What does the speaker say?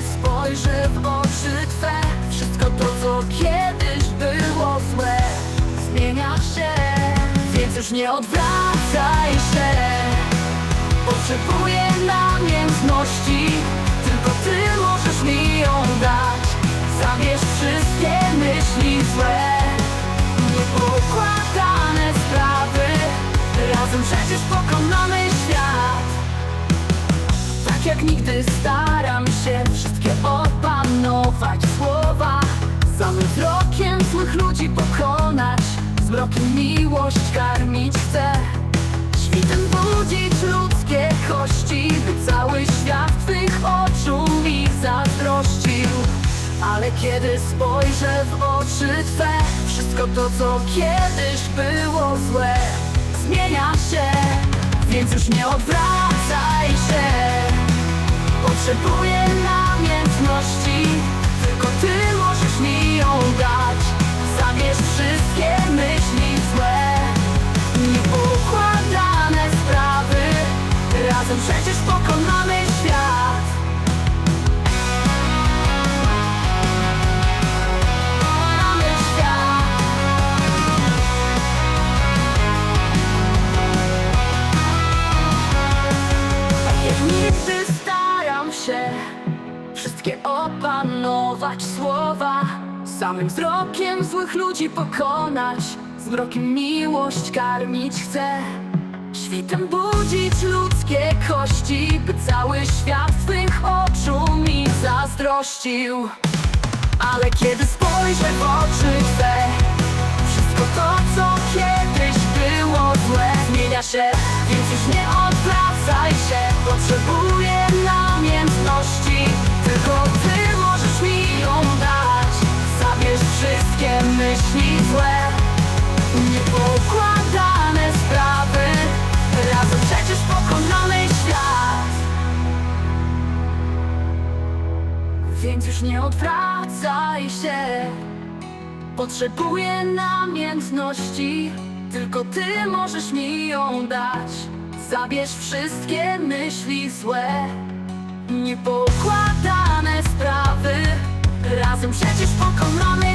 Spojrzę w oczy Twe. Wszystko to, co kiedyś było złe Zmienia się Więc już nie odwracaj się. Potrzebuję namiętności Tylko Ty możesz mi ją dać. Zabierz wszystkie myśli złe. Niepoukładane sprawy Razem przecież pokonamy świat. Tak jak nigdy staram się Wszystkie opanować słowa. Samym wzrokiem złych ludzi pokonać. Zmrokiem miłość karmić chcę. Świtem budzić ludzkie kości By cały świat Twych oczu mi zazdrościł. Ale kiedy spojrzę w oczy Twe Wszystko to, co kiedyś było złe Zmienia się, więc już nie odwracaj się Potrzebuję namiętności się. Wszystkie opanować słowa. Samym wzrokiem złych ludzi pokonać. Zmrokiem miłość karmić chcę. Świtem budzić ludzkie kości By cały świat w Twych oczu mi zazdrościł. Ale kiedy spojrzę w oczy Twe Wszystko to, co kiedyś było złe Zmienia się, więc już nie odwracaj się. Potrzebuję namiętności Tylko Ty możesz mi ją dać. Zabierz wszystkie myśli złe. Niepoukładane sprawy. Razem przecież pokonamy świat. Więc już nie odwracaj się. Potrzebuję namiętności. Tylko Ty możesz mi ją dać. Zabierz wszystkie myśli złe Niepoukładane sprawy. Razem przecież pokonamy